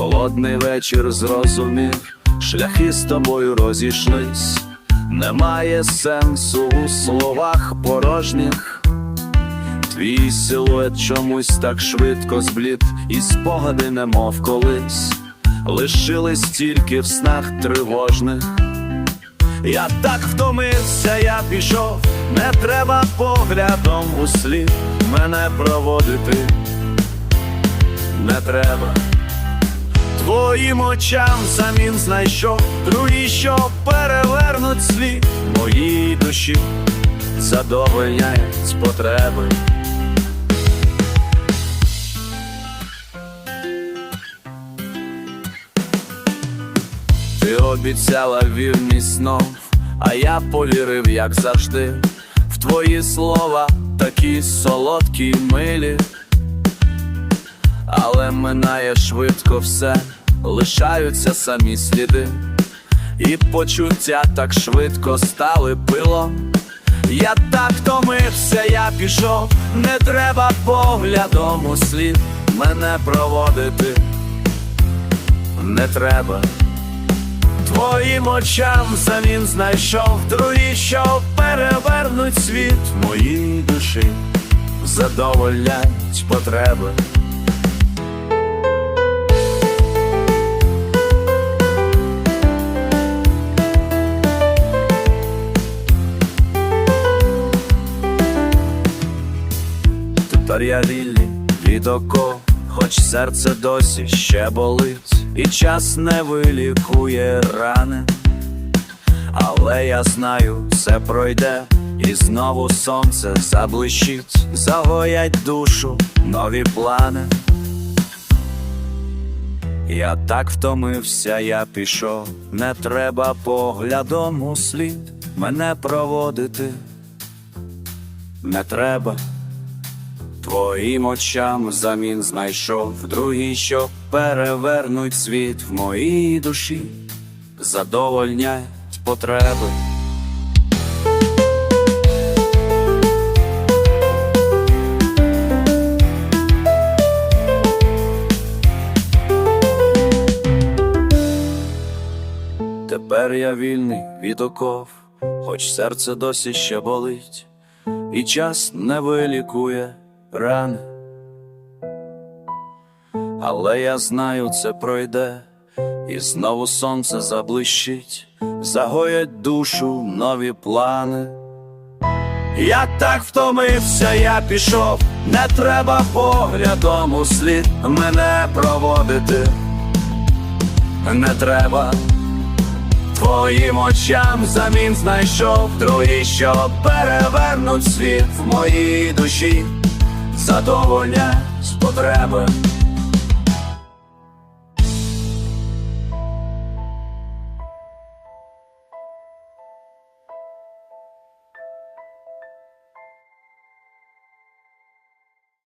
холодний вечір зрозумів, шляхи з тобою розійшлись, немає сенсу у словах порожніх. Твій силует чомусь так швидко зблід, і спогади, немов колись, лишились тільки в снах тривожних. Я так втомився, я пішов, не треба поглядом у слід мене проводити, не треба. Твоїм очам замін знайшов, другі, що перевернуть світ? Моїй душі, задовольняють потреби. Ти обіцяла вірність знов, а я повірив, як завжди, в твої слова такі солодкі милі, але минає швидко все, лишаються самі сліди, і почуття так швидко стали пилом. Я так втомився, я пішов, не треба поглядом у слід мене проводити, не треба. Твоїм очам замін знайшов другі, що перевернуть світ моїй душі, задовольнять потреби. Тепер я вільний від хоч серце досі ще болить, і час не вилікує рани, але я знаю, все пройде, і знову сонце заблищить, загоять душу нові плани. Я так втомився, я пішов, не треба поглядом у слід мене проводити, не треба. Твоїм очам замін знайшов другий, що перевернуть світ в моїй душі, задовольнять потреби. Тепер я вільний від оков, хоч серце досі ще болить, і час не вилікує рани. Але я знаю, це пройде, і знову сонце заблищить, загоять душу нові плани. Я так втомився, я пішов, не треба поглядом у слід мене проводити, не треба. Твоїм очам замін знайшов другий, що перевернуть світ в моїй душі, задовольнять потреби.